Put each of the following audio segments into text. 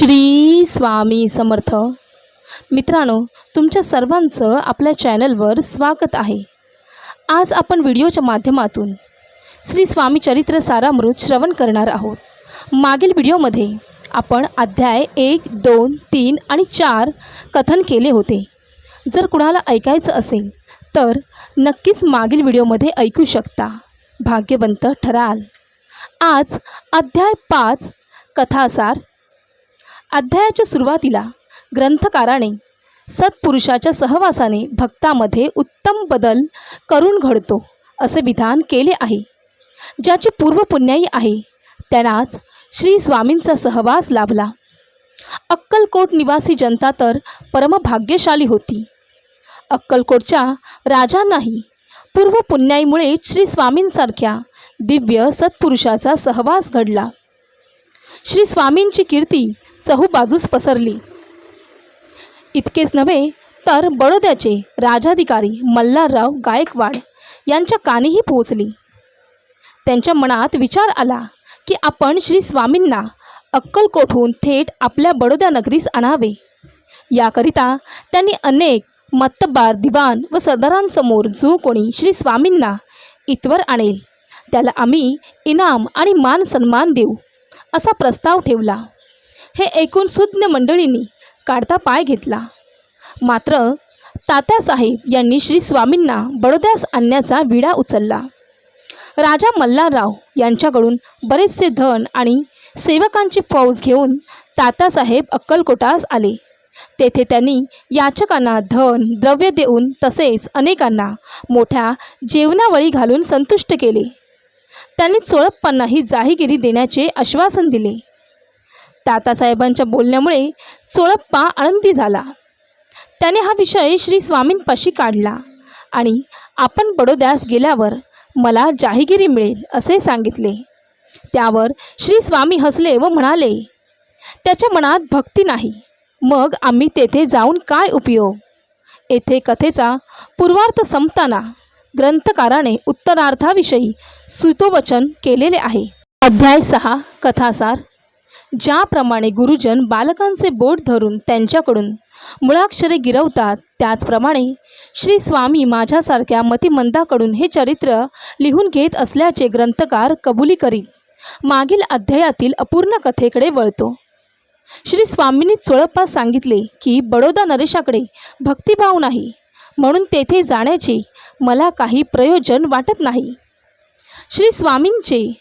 श्री स्वामी समर्थ. मित्रांनो तुमच्या सर्वांचं आपल्या चॅनलवर स्वागत आहे. आज आपण व्हिडिओच्या माध्यमातून श्री स्वामी चरित्र सारामृत श्रवण करणार आहोत. मागील व्हिडिओमध्ये आपण अध्याय एक दोन तीन आणि चार कथन केले होते. जर कुणाला ऐकायचं असेल तर नक्कीच मागील व्हिडिओमध्ये ऐकू शकता. भाग्यवंत ठराल. आज अध्याय पाच कथासार अध्यायाच्या सुरुवातीला ग्रंथकाराने सत्पुरुषाच्या सहवासाने भक्तामध्ये उत्तम बदल करून घडतो असे विधान केले आहे. ज्याची पूर्वपुण्याई आहे त्यांनाच श्री स्वामींचा सहवास लाभला. अक्कलकोट निवासी जनता तर परमभाग्यशाली होती. अक्कलकोटच्या राजांनाही पूर्वपुण्याईमुळे श्री स्वामींसारख्या दिव्य सत्पुरुषाचा सहवास घडला. श्री स्वामींची कीर्ती चहूबाजूस पसरली. इतकेच नव्हे तर बडोद्याचे राजाधिकारी मल्हारराव गायकवाड यांच्या कानीही पोहोचली. त्यांच्या मनात विचार आला की आपण श्री स्वामींना अक्कलकोठून थेट आपल्या बडोद्या नगरीस आणावे. याकरिता त्यांनी अनेक मत्तबार दिवाण व सरदारांसमोर जो कोणी श्री स्वामींना इतवर आणेल त्याला आम्ही इनाम आणि मान सन्मान देऊ असा प्रस्ताव ठेवला. हे ऐकून सुज्ञ मंडळींनी काढता पाय घेतला. मात्र तात्यासाहेब यांनी श्री स्वामींना बडोद्यास आणण्याचा विडा उचलला. राजा मल्हारराव यांच्याकडून बरेचसे धन आणि सेवकांची फौज घेऊन तात्यासाहेब अक्कलकोटास आले. तेथे त्यांनी याचकांना धन द्रव्य देऊन तसेच अनेकांना मोठ्या जेवणावळी घालून संतुष्ट केले. त्यांनी चोळप्पांनाही जाहीगिरी देण्याचे आश्वासन दिले. तातासाहेबांच्या बोलण्यामुळे चोळप्पा आनंदी झाला. त्याने हा विषय श्री स्वामींपाशी काढला आणि आपण बडोद्यास गेल्यावर मला जाहीगिरी मिळेल असे सांगितले. त्यावर श्री स्वामी हसले व म्हणाले त्याच्या मनात भक्ती नाही मग आम्ही तेथे जाऊन काय उपयोग? येथे कथेचा पूर्वार्थ संपताना ग्रंथकाराने उत्तरार्थाविषयी सुतोवचन केलेले आहे. अध्याय सहा कथासार ज्याप्रमाणे गुरुजन बालकांचे बोट धरून त्यांच्याकडून मुळाक्षरे गिरवतात त्याचप्रमाणे श्री स्वामी माझ्यासारख्या मतिमंदाकडून हे चरित्र लिहून घेत असल्याचे ग्रंथकार कबुली करीत मागील अध्यायातील अपूर्ण कथेकडे वळतो. श्री स्वामींनी चोळप्पास सांगितले की बडोदा नरेशाकडे भक्तिभाव नाही. म्हणून तेथे जाण्याचे मला काही प्रयोजन वाटत नाही. श्री स्वामींचे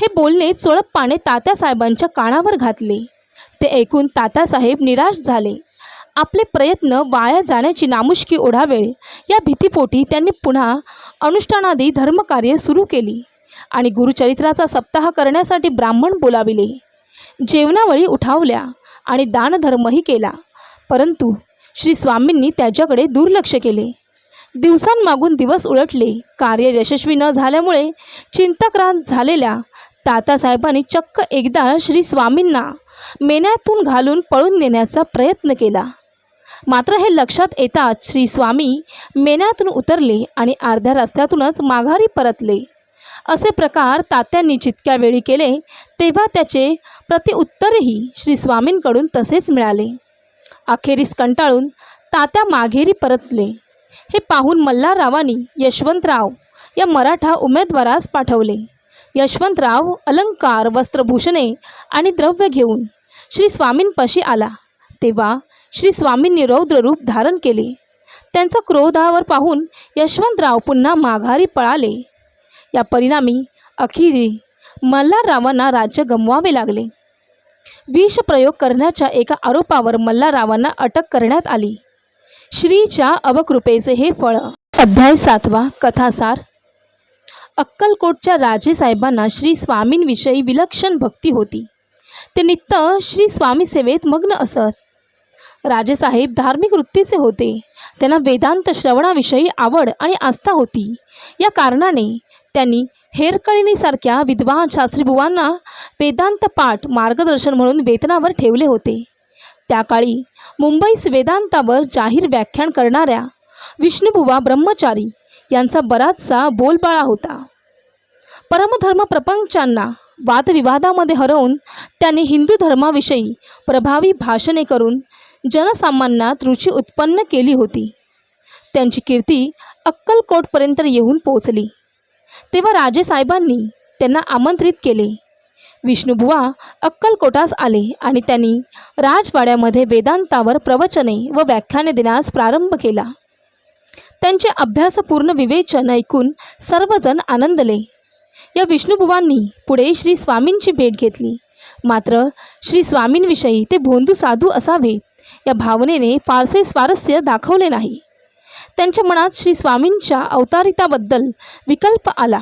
हे बोलणे चोळप्पाने तात्यासाहेबांच्या कानावर घातले. ते ऐकून तात्यासाहेब निराश झाले. आपले प्रयत्न वाया जाण्याची नामुष्की ओढावेळ या भीतीपोटी त्यांनी पुन्हा अनुष्ठानादी धर्मकार्य सुरू केली आणि गुरुचरित्राचा सप्ताह करण्यासाठी ब्राह्मण बोलाविले. जेवणावळी उठावल्या आणि दानधर्मही केला. परंतु श्री स्वामींनी त्याच्याकडे दुर्लक्ष केले. दिवसांमागून दिवस उलटले. कार्य यशस्वी न झाल्यामुळे चिंताक्रांत झालेल्या तातासाहेबांनी चक्क एकदा श्री स्वामींना मेण्यातून घालून पळून नेण्याचा प्रयत्न केला. मात्र हे लक्षात येताच श्री स्वामी मेण्यातून उतरले आणि अर्ध्या रस्त्यातूनच माघारी परतले. असे प्रकार तात्यांनी जितक्या वेळी केले तेव्हा त्याचे प्रतिउत्तरही श्री स्वामींकडून तसेच मिळाले. अखेरीस कंटाळून तात्या माघेरी परतले. हे पाहून मल्हाररावांनी यशवंतराव या मराठा उमेदवारास पाठवले. यशवंतराव अलंकार वस्त्रभूषणे आणि द्रव्य घेऊन श्री स्वामींपाशी आला. तेव्हा श्री स्वामींनी रौद्ररूप धारण केले. त्यांचा क्रोधावर पाहून यशवंतराव पुन्हा माघारी पळाले. या परिणामी अखेरी मल्हाररावांना राज्य गमवावे लागले. विषप्रयोग करण्याच्या एका आरोपावर मल्हाररावांना अटक करण्यात आली. श्रीच्या अवकृपेचे हे फळ. अध्याय सातवा कथासार अक्कलकोटच्या राजेसाहेबांना श्री स्वामींविषयी विलक्षण भक्ती होती. ते नित्य श्री स्वामी सेवेत मग्न असत. राजेसाहेब धार्मिक वृत्तीचे होते. त्यांना वेदांत श्रवणाविषयी आवड आणि आस्था होती. या कारणाने त्यांनी हेरकळीनीसारख्या विद्वान शास्त्रीबुवांना वेदांत पाठ मार्गदर्शन म्हणून वेतनावर ठेवले होते. त्या काळी मुंबईस वेदांतावर जाहीर व्याख्यान करणाऱ्या विष्णुबुवा ब्रह्मचारी यांचा बराचसा बोलबाळा होता. परमधर्म प्रपंचांना वादविवादामध्ये हरवून त्यांनी हिंदू धर्माविषयी प्रभावी भाषणे करून जनसामान्यात रुची उत्पन्न केली होती. त्यांची कीर्ती अक्कलकोटपर्यंत येऊन पोचली तेव्हा राजेसाहेबांनी त्यांना आमंत्रित केले. विष्णुबुवा अक्कलकोटास आले आणि त्यांनी राजवाड्यामध्ये वेदांतावर प्रवचने व व्याख्याने देण्यास प्रारंभ केला. त्यांचे अभ्यासपूर्ण विवेचन ऐकून सर्वजण आनंदले. या विष्णुबुवांनी पुढे श्री स्वामींची भेट घेतली. मात्र श्री स्वामींविषयी ते भोंदू साधू असावेत या भावनेने फारसे स्वारस्य दाखवले नाही. त्यांच्या मनात श्री स्वामींच्या अवतारिताबद्दल विकल्प आला.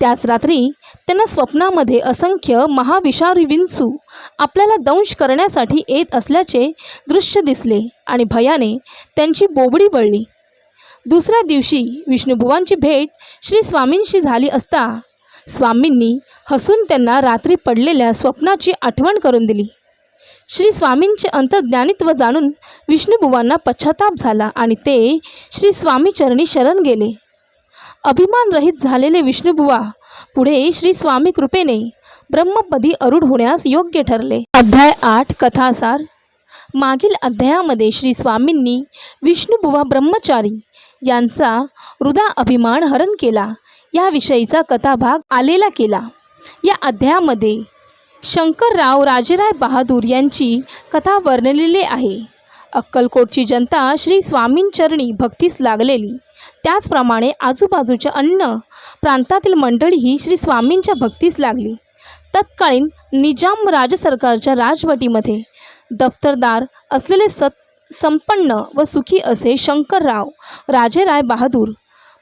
त्याच रात्री त्यांना स्वप्नामध्ये असंख्य महाविषारी विंचू आपल्याला दंश करण्यासाठी येत असल्याचे दृश्य दिसले आणि भयाने त्यांची बोबडी बळली. दुसऱ्या दिवशी विष्णुबुवांची भेट श्री स्वामींशी झाली असता स्वामींनी हसून त्यांना रात्री पडलेल्या स्वप्नाची आठवण करून दिली. श्री स्वामींचे अंतर्ज्ञानित्व जाणून विष्णुबुवांना पश्चाताप झाला आणि ते श्री स्वामीचरणी शरण गेले. अभिमानरहित झालेले विष्णुबुवा पुढे श्री स्वामी कृपेने ब्रह्मपदी अरूढ होण्यास योग्य ठरले. अध्याय आठ कथासार. मागील अध्यायामध्ये श्री स्वामींनी विष्णुबुवा ब्रह्मचारी यांचा हृदा अभिमान हरण केला. याविषयीचा कथाभाग आलेला केला. या अध्यायामध्ये शंकरराव राजेराय बहादूर यांची कथा वर्णलेली आहे. अक्कलकोटची जनता श्री स्वामींचरणी भक्तीस लागलेली. त्याचप्रमाणे आजूबाजूच्या अन्य प्रांतातील मंडळीही श्री स्वामींच्या भक्तीस लागली. तत्कालीन निजाम राजसरकारच्या राजवटीमध्ये दफ्तरदार असलेले सत संपन्न व सुखी असे शंकरराव राजेराय बहादूर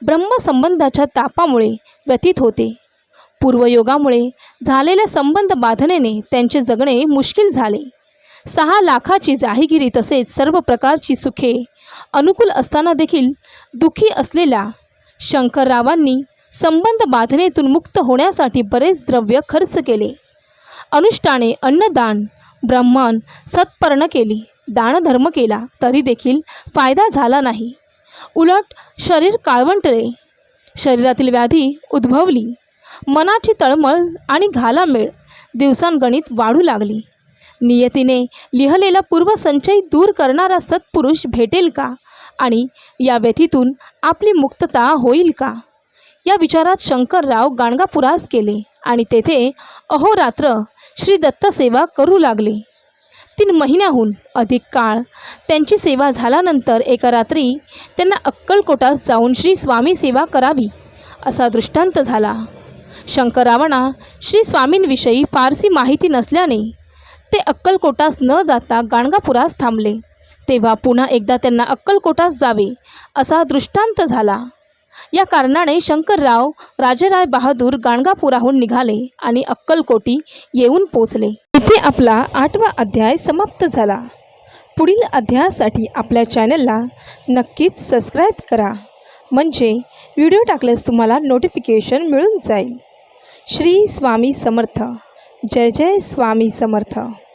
ब्रह्मसंबंधाच्या तापामुळे व्यतीत होते. पूर्वयोगामुळे झालेल्या संबंध बाधनेने त्यांचे जगणे मुश्किल झाले. सहा लाखाची जाहीगिरी तसेच सर्व प्रकारची सुखे अनुकूल असताना देखील दुःखी असलेल्या शंकररावांनी संबंध बाधनेतून मुक्त होण्यासाठी बरेच द्रव्य खर्च केले. अनुष्ठाने अन्नदान ब्राह्मण सत्पर्ण केली. दानधर्म केला तरी देखील फायदा झाला नाही. उलट शरीर काळवंटले. शरीरातील व्याधी उद्भवली. मनाची तळमळ आणि घालामेळ दिवसांगणित वाढू लागली. नियतीने लिहिलेला पूर्वसंचय दूर करणारा सत्पुरुष भेटेल का? आणि या व्यथीतून आपली मुक्तता होईल का? या विचारात शंकरराव गाणगापुरास गेले आणि तेथे अहोरात्र श्री दत्तसेवा करू लागले. तीन महिन्याहून अधिक काळ त्यांची सेवा झाल्यानंतर एका रात्री त्यांना अक्कलकोटास जाऊन श्री स्वामी सेवा करावी असा दृष्टांत झाला. शंकरावणा श्री स्वामींविषयी फारसी माहिती नसल्याने ते अक्कलकोटास न जाता गाणगापुरास थांबले. तेव्हा पुन्हा एकदा त्यांना अक्कलकोटास जावे असा दृष्टांत झाला. या कारणाने शंकरराव राजेराय बहादूर गाणगापुराहून निघाले आणि अक्कलकोटी येऊन पोचले. इथे आपला आठवा अध्याय समाप्त झाला. पुढील अध्यायासाठी आपल्या चॅनलला नक्कीच सबस्क्राईब करा. म्हणजे व्हिडिओ टाकल्यास तुम्हाला नोटिफिकेशन मिळून जाईल. श्री स्वामी समर्थ. जय जय स्वामी समर्थ.